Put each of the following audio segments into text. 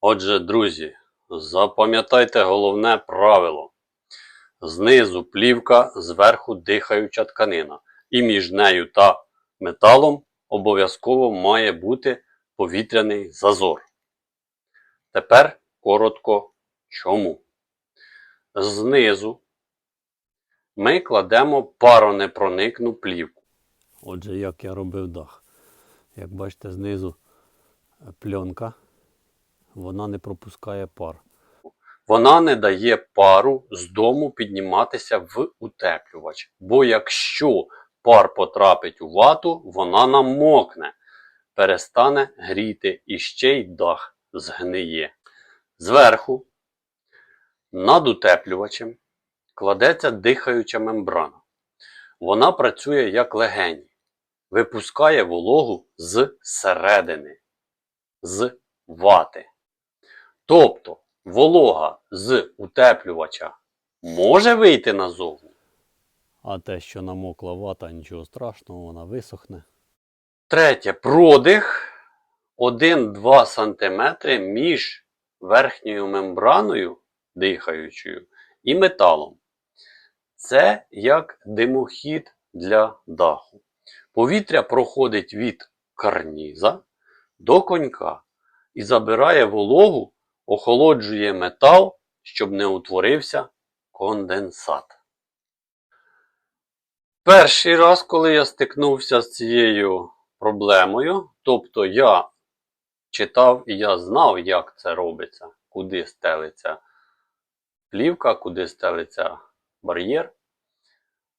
Отже, друзі, запам'ятайте головне правило. Знизу плівка, зверху дихаюча тканина. І між нею та металом обов'язково має бути повітряний зазор. Тепер коротко чому. Знизу ми кладемо паронепроникну плівку. Отже, як я робив дах. Як бачите, знизу пленка, вона не пропускає пар. Вона не дає пару з дому підніматися в утеплювач. Бо якщо пар потрапить у вату, вона намокне, перестане гріти і ще й дах згниє. Зверху над утеплювачем кладеться дихаюча мембрана. Вона працює як легені, випускає вологу з середини, з вати. Тобто волога з утеплювача може вийти назовні. А те, що намокла вата, нічого страшного, вона висохне. Третє. Продих 1-2 см між верхньою мембраною дихаючою і металом. Це як димохід для даху. Повітря проходить від карніза до конька і забирає вологу, охолоджує метал, щоб не утворився конденсат. Перший раз, коли я стикнувся з цією проблемою, тобто я читав і я знав, як це робиться, куди стелиться плівка, куди стелиться бар'єр.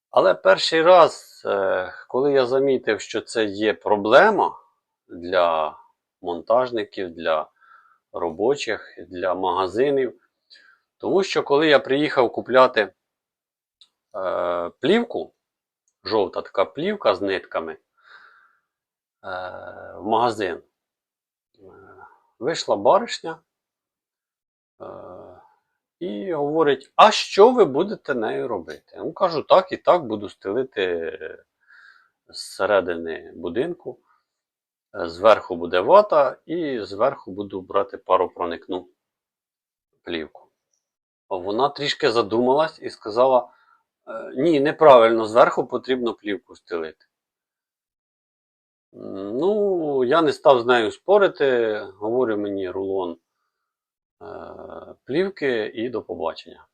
Але перший раз, е, коли я замітив, що це є проблема для монтажників, для робочих, для магазинів, тому що коли я приїхав купляти е, плівку, жовта така плівка з нитками е, в магазин, е, вийшла баришня е, і говорить: а що ви будете нею робити? Йому кажу, так і так буду стелити зсередини будинку. Зверху буде вата, і зверху буду брати паропроникну плівку. Вона трішки задумалась і сказала: «Е, ні, неправильно, зверху потрібно плівку стелити. Ну, я не став з нею спорити, говорю мені рулон е, плівки і до побачення.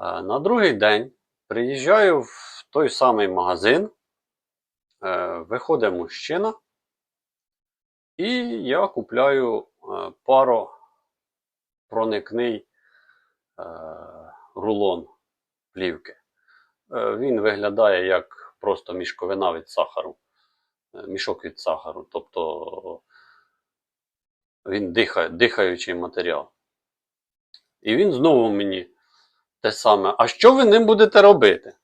Е, На другий день приїжджаю в той самий магазин, виходить мужчина, і я купляю е, паропроникний е, рулон плівки. Е, Він виглядає як просто мішковина від сахару, мішок від сахару. Тобто він дихає, дихаючий матеріал. І він знову мені те саме. А що ви ним будете робити?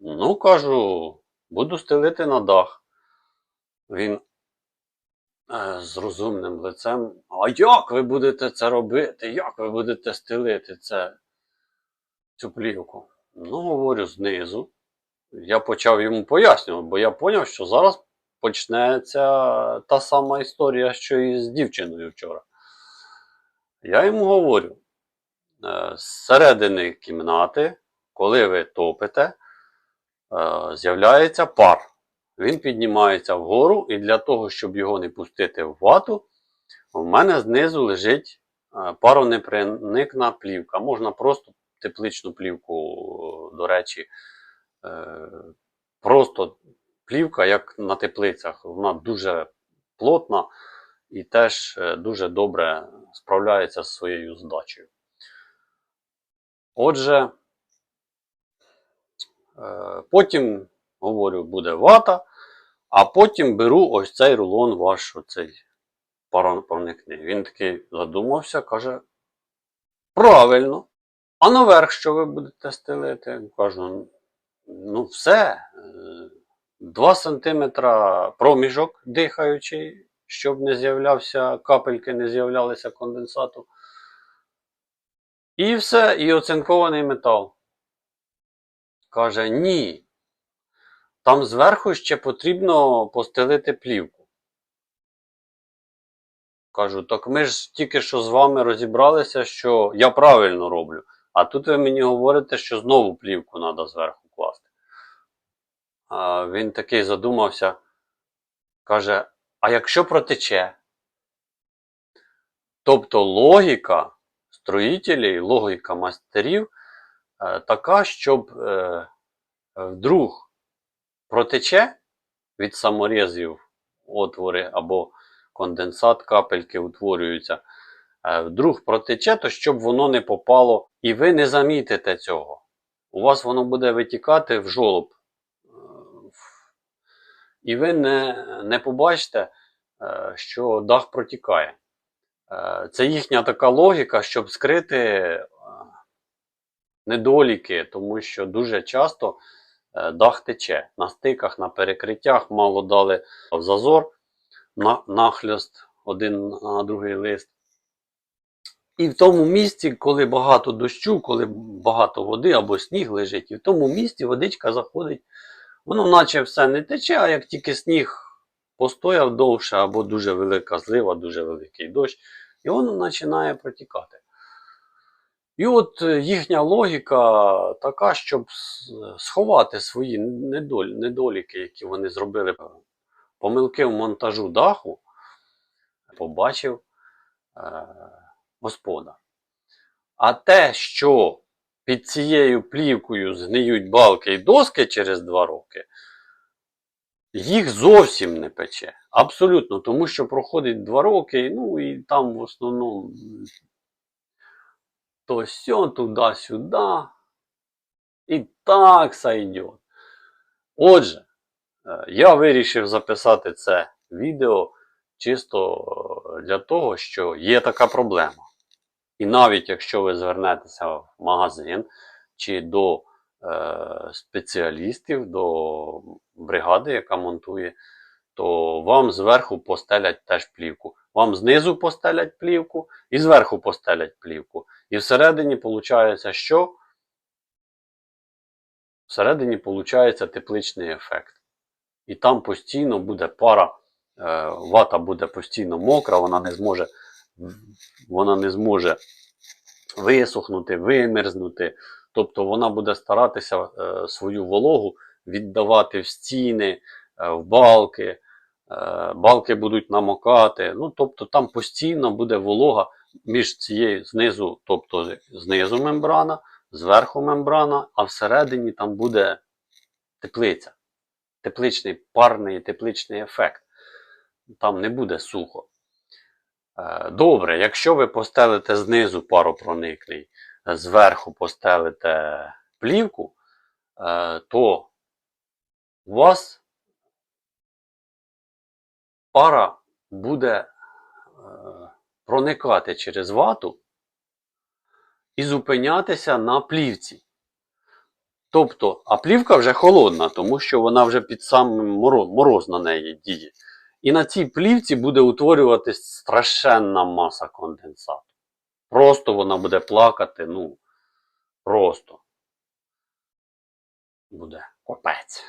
Ну, кажу, буду стелити на дах. Він з розумним лицем. А як ви будете це робити? Як ви будете стелити це, цю плівку? Ну, говорю, знизу. Я почав йому пояснювати, бо я зрозумів, що зараз почнеться та сама історія, що і з дівчиною вчора. Я йому говорю: е, з середини кімнати, коли ви топите, е, з'являється пар. Він піднімається вгору, і для того, щоб його не пустити в вату, в мене знизу лежить е, паронепроникна плівка. Можна просто тепличну плівку, до речі, е, просто плівка, як на теплицях. Вона дуже плотна і теж е, дуже добре справляється з своєю здачею. Отже, е, потім, говорю, буде вата, а потім беру ось цей рулон ваш, оцей паропроникний. Він такий задумався, каже: Правильно. А наверх що ви будете стелити? Кажу, ну все. 2 см проміжок дихаючий, щоб не з'являвся капельки, не з'являлися конденсату. І все, і оцинкований метал. Каже, ні. Там зверху ще потрібно постелити плівку. Кажу, так ми ж тільки що з вами розібралися, що я правильно роблю. А тут ви мені говорите, що знову плівку треба зверху класти. А він такий задумався, каже: а якщо протече? Тобто логіка строїтелів, логіка майстерів е, така, щоб е, вдруг протече від саморізів отвори або конденсат, капельки утворюються. Е, Вдруг протече, то щоб воно не попало, і ви не замітите цього. У вас воно буде витікати в жолоб. Е, І ви не, не побачите, е, що дах протікає. Це їхня така логіка, щоб скрити недоліки, тому що дуже часто дах тече. На стиках, на перекриттях мало дали в зазор, на, нахльост один на другий лист. І в тому місці, коли багато дощу, коли багато води або сніг лежить, і в тому місці водичка заходить, воно наче все не тече, а як тільки сніг постояв довше, або дуже велика злива, дуже великий дощ, і воно починає протікати. І от е, їхня логіка така, щоб сховати свої недоліки, які вони зробили, помилки в монтажу даху, побачив е, господар. А те, що під цією плівкою згниють балки і доски через два роки, їх зовсім не пече. Абсолютно, тому що проходить два роки, ну і там в основному то сьо туди-сюди. І так сойдет. Отже, е, я вирішив записати це відео чисто е, для того, що є така проблема. І навіть якщо ви звернетеся в магазин чи до е, спеціалістів, до бригади, яка монтує, то вам зверху постелять теж плівку. Вам знизу постелять плівку і зверху постелять плівку. І всередині виходить, що? Всередині виходить тепличний ефект. І там постійно буде пара, е, вата буде постійно мокра, вона не зможе, вона не зможе висохнути, вимерзнути. Тобто вона буде старатися е, свою вологу віддавати в стіни, е, в балки, балки будуть намокати. Ну, тобто там постійно буде волога між цією знизу, тобто знизу мембрана, зверху мембрана, а всередині там буде теплиця. Тепличний парний тепличний ефект. Там не буде сухо. Е, Добре, якщо ви постелите знизу паропроникний, е, зверху постелите плівку, е, то у вас пара буде е, проникати через вату і зупинятися на плівці. Тобто, а плівка вже холодна, тому що вона вже під самим мороз, мороз на неї діє. І на цій плівці буде утворюватись страшенна маса конденсату. Просто вона буде плакати, ну, просто буде капець.